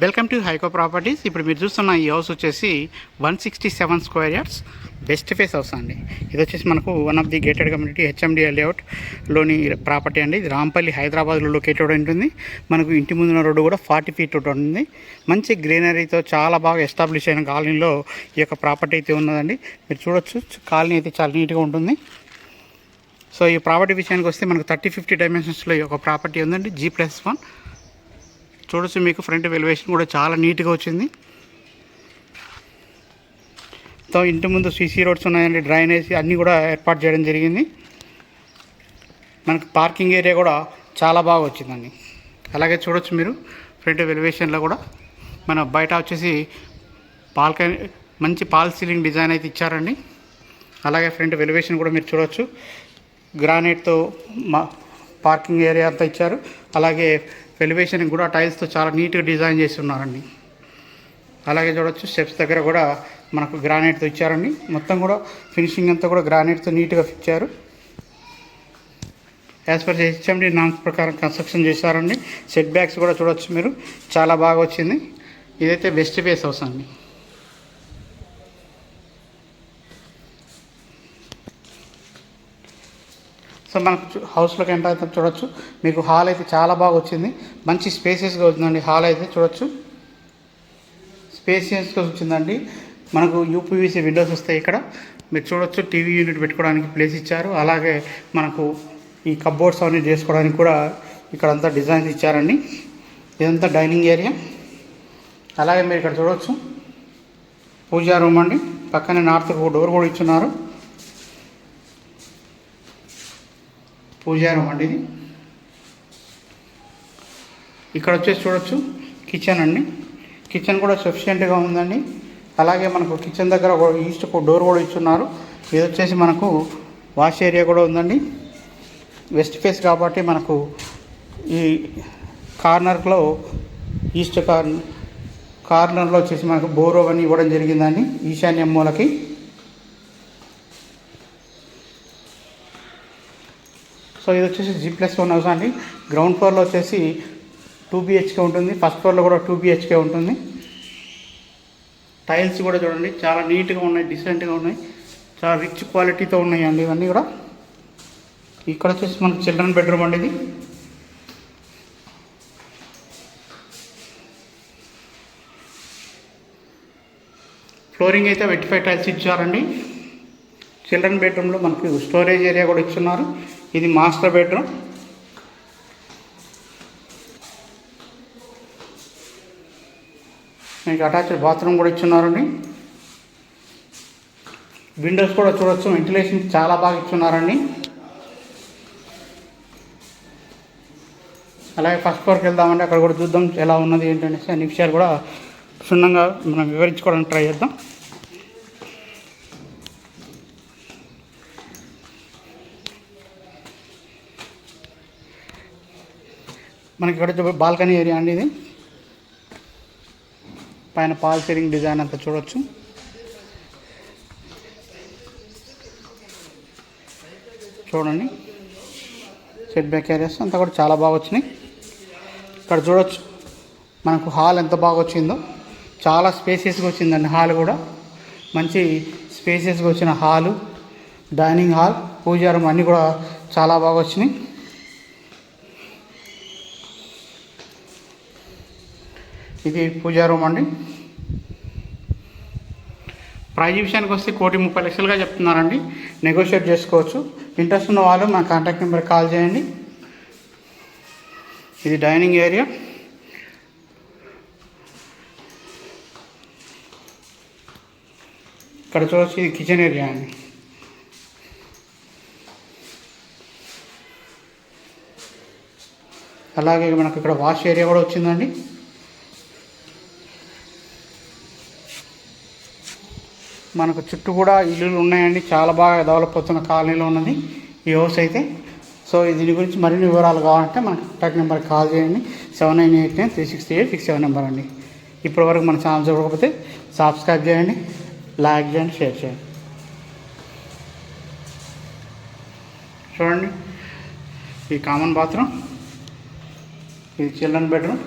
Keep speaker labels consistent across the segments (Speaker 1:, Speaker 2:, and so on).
Speaker 1: Welcome to హైకో properties. ఇప్పుడు మీరు చూస్తున్న ఈ హౌస్ వచ్చేసి one sixty seven square yards. Best face house అండి. ఇది వచ్చేసి మనకు one of the gated community HMD లేఅవుట్లోని property అండి. ఇది రాంపల్లి హైదరాబాద్లో లొకేటెడ్ ఉంటుంది. మనకు ఇంటి ముందున్న రోడ్డు కూడా ఫార్టీ ఫీట్ ఉంటుంది. మంచి గ్రీనరీతో చాలా బాగా ఎస్టాబ్లిష్ అయిన కాలనీలో ఈ యొక్క ప్రాపర్టీ అయితే ఉన్నదండి. మీరు చూడొచ్చు కాలనీ అయితే చాలా నీట్గా ఉంటుంది. సో ఈ ప్రాపర్టీ విషయానికి వస్తే మనకు థర్టీ ఫిఫ్టీ డైమెన్షన్స్లో ఈ యొక్క ప్రాపర్టీ ఉందండి. G plus one. చూడొచ్చు మీకు ఫ్రంట్ వెలివేషన్ కూడా చాలా నీట్గా వచ్చింది. మొత్తం ఇంటి ముందు సీసీ రోడ్స్ ఉన్నాయండి డ్రైనేజ్ అన్నీ కూడా ఏర్పాటు చేయడం జరిగింది. మనకు పార్కింగ్ ఏరియా కూడా చాలా బాగా వచ్చిందండి. అలాగే చూడొచ్చు మీరు ఫ్రంట్ వెలివేషన్లో కూడా. మన బయట వచ్చేసి పాల్కనీ మంచి పాల్ సీలింగ్ డిజైన్ అయితే ఇచ్చారండి. అలాగే ఫ్రంట్ వెలివేషన్ కూడా మీరు చూడొచ్చు. గ్రానైట్తో మా పార్కింగ్ ఏరియా అంతా ఇచ్చారు. అలాగే ఎలివేషన్ కూడా టైల్స్తో చాలా నీట్గా డిజైన్ చేసి ఉన్నారండి అలాగే చూడొచ్చు స్టెప్స్ దగ్గర కూడా మనకు గ్రానైట్తో ఇచ్చారండి. మొత్తం కూడా ఫినిషింగ్ అంతా కూడా గ్రానైట్తో నీట్గా ఇచ్చారు యాజ్ పర్ హెచ్ఎండి నామ్స్ ప్రకారం కన్స్ట్రక్షన్ చేశారండి. సెట్ బ్యాక్స్ కూడా చూడొచ్చు మీరు. చాలా బాగా వచ్చింది. ఇదైతే వెస్ట్ ఫేస్ హౌస్ అండి. సో మనకు హౌస్లోకి ఎంటర్ అయితే చూడొచ్చు. మీకు హాల్ అయితే చాలా బాగా వచ్చింది. మంచి స్పేసియస్గా వచ్చిందండి హాల్ అయితే చూడొచ్చు. స్పేసియస్గా వచ్చిందండి. మనకు యూపీవీసీ విండోస్ వస్తాయి ఇక్కడ. మీరు చూడొచ్చు టీవీ యూనిట్ పెట్టుకోవడానికి ప్లేస్ ఇచ్చారు. అలాగే మనకు ఈ కబ్బోర్డ్స్ అవన్నీ చేసుకోవడానికి కూడా ఇక్కడ అంతా డిజైన్స్ ఇచ్చారండి. ఇదంతా డైనింగ్ ఏరియా. అలాగే మీరు ఇక్కడ చూడవచ్చు పూజా రూమ్ అండి. పక్కనే నార్త్ డోర్ కూడా ఇచ్చున్నారు. పూజారం అండి ఇది. ఇక్కడ వచ్చేసి చూడొచ్చు కిచెన్ అండి. కిచెన్ కూడా సఫిషియెంట్గా ఉందండి. అలాగే మనకు కిచెన్ దగ్గర ఒక ఈస్ట్ డోర్ కూడా ఇచ్చున్నారు. ఇది వచ్చేసి మనకు వాష్ ఏరియా కూడా ఉందండి. వెస్ట్ ఫేస్ కాబట్టి మనకు ఈ కార్నర్లో ఈస్ట్ కార్నర్ కార్నర్లో వచ్చేసి మనకు బోరో అని ఇవ్వడం జరిగిందండి. ఈశాన్యం మూలకి. సో ఇది వచ్చేసి జీ ప్లస్ వన్ హౌస్ అండి. గ్రౌండ్ ఫ్లోర్లో వచ్చేసి టూ బిహెచ్కే ఉంటుంది. ఫస్ట్ ఫ్లోర్లో కూడా టూ బిహెచ్కే ఉంటుంది. టైల్స్ కూడా చూడండి. చాలా నీట్గా ఉన్నాయి డిసెంట్గా ఉన్నాయి. చాలా రిచ్ క్వాలిటీతో ఉన్నాయి అండి ఇవన్నీ కూడా. ఇక్కడ వచ్చేసి మనకు చిల్డ్రన్ బెడ్రూమ్ అండి ఇది. ఫ్లోరింగ్ అయితే వెట్టిఫై టైల్స్ ఇచ్చారండి. చిల్డ్రన్ బెడ్రూమ్లో మనకు స్టోరేజ్ ఏరియా కూడా ఇచ్చున్నారు. ఇది మాస్టర్ బెడ్రూమ్. మీకు అటాచ్డ్ బాత్రూమ్ కూడా ఇచ్చున్నారండి. విండోస్ కూడా చూడొచ్చు వెంటిలేషన్ చాలా బాగా ఇచ్చున్నారండి. అలాగే ఫస్ట్ ఫ్లోర్కి వెళ్దామంటే అక్కడ కూడా చూద్దాం ఎలా ఉన్నది ఏంటనేసి అన్ని విషయాలు కూడా క్షుణ్ణంగా మనం వివరించుకోవడానికి ట్రై చేద్దాం. మనకి ఇక్కడ బాల్కనీ ఏరియా అండి ఇది. పైన పాల్ సీలింగ్ డిజైన్ అంతా చూడొచ్చు. చూడండి. సెట్ బ్యాక్ ఏరియాస్ అంతా కూడా చాలా బాగా వచ్చినాయి. ఇక్కడ చూడొచ్చు. మనకు హాల్ ఎంత బాగా వచ్చిందో. చాలా స్పేసియస్గా వచ్చిందండి హాల్ కూడా. మంచి స్పేసియస్గా వచ్చిన hall dining hall puja room అన్నీ కూడా చాలా బాగా వచ్చినాయి. ఇది పూజా రూమ్ అండి. ప్రైజ్ విషయానికి వస్తే కోటి ముప్పై లక్షలుగా చెప్తున్నారండి. నెగోషియేట్ చేసుకోవచ్చు. ఇంట్రెస్ట్ ఉన్న వాళ్ళు మా కాంటాక్ట్ నెంబర్ కాల్ చేయండి. ఇది డైనింగ్ ఏరియా ఇక్కడ చూడొచ్చు ఇది కిచెన్ ఏరియా అండి. అలాగే మనకు ఇక్కడ వాష్ ఏరియా కూడా వచ్చిందండి. మనకు చుట్టూ కూడా ఇల్లులు ఉన్నాయండి. చాలా బాగా డెవలప్ అవుతున్న కాలనీలో ఉన్నది ఈ హౌస్ అయితే. సో దీని గురించి మరిన్ని వివరాలు కావాలంటే మన కాంటాక్ట్ నెంబర్కి కాల్ చేయండి. Seven nine eight nine three six eight six seven number అండి. ఇప్పటివరకు మన ఛానల్ చూడకపోతే సబ్స్క్రైబ్ చేయండి లైక్ చేయండి షేర్ చేయండి. చూడండి. ఈ కామన్ బాత్రూమ్ ఇది చిల్డ్రన్ బెడ్రూమ్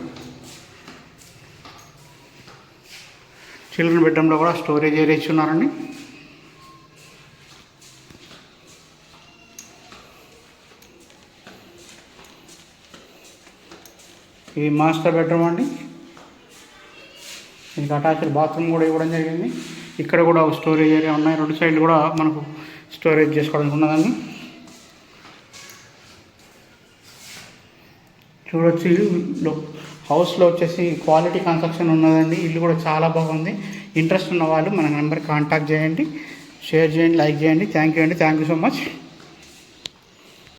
Speaker 1: చిల్డ్రన్ బెడ్రూమ్లో కూడా స్టోరేజ్ ఏరియా ఇచ్చున్నారండి ఇది మాస్టర్ బెడ్రూమ్ అండి. దీనికి అటాచ్డ్ బాత్రూమ్ కూడా ఇవ్వడం జరిగింది. ఇక్కడ కూడా స్టోరేజ్ ఏరియా ఉన్నాయి. రెండు సైడ్లు కూడా మనకు స్టోరేజ్ చేసుకోవడానికి ఉన్నదండి. చూడొచ్చు హౌస్లో వచ్చేసి క్వాలిటీ కన్స్ట్రక్షన్ ఉన్నదండి. ఇల్లు కూడా చాలా బాగుంది. ఇంట్రెస్ట్ ఉన్న వాళ్ళు మన నెంబర్ కాంటాక్ట్ చేయండి. షేర్ చేయండి లైక్ చేయండి. థ్యాంక్ యూ అండి. Thank you so much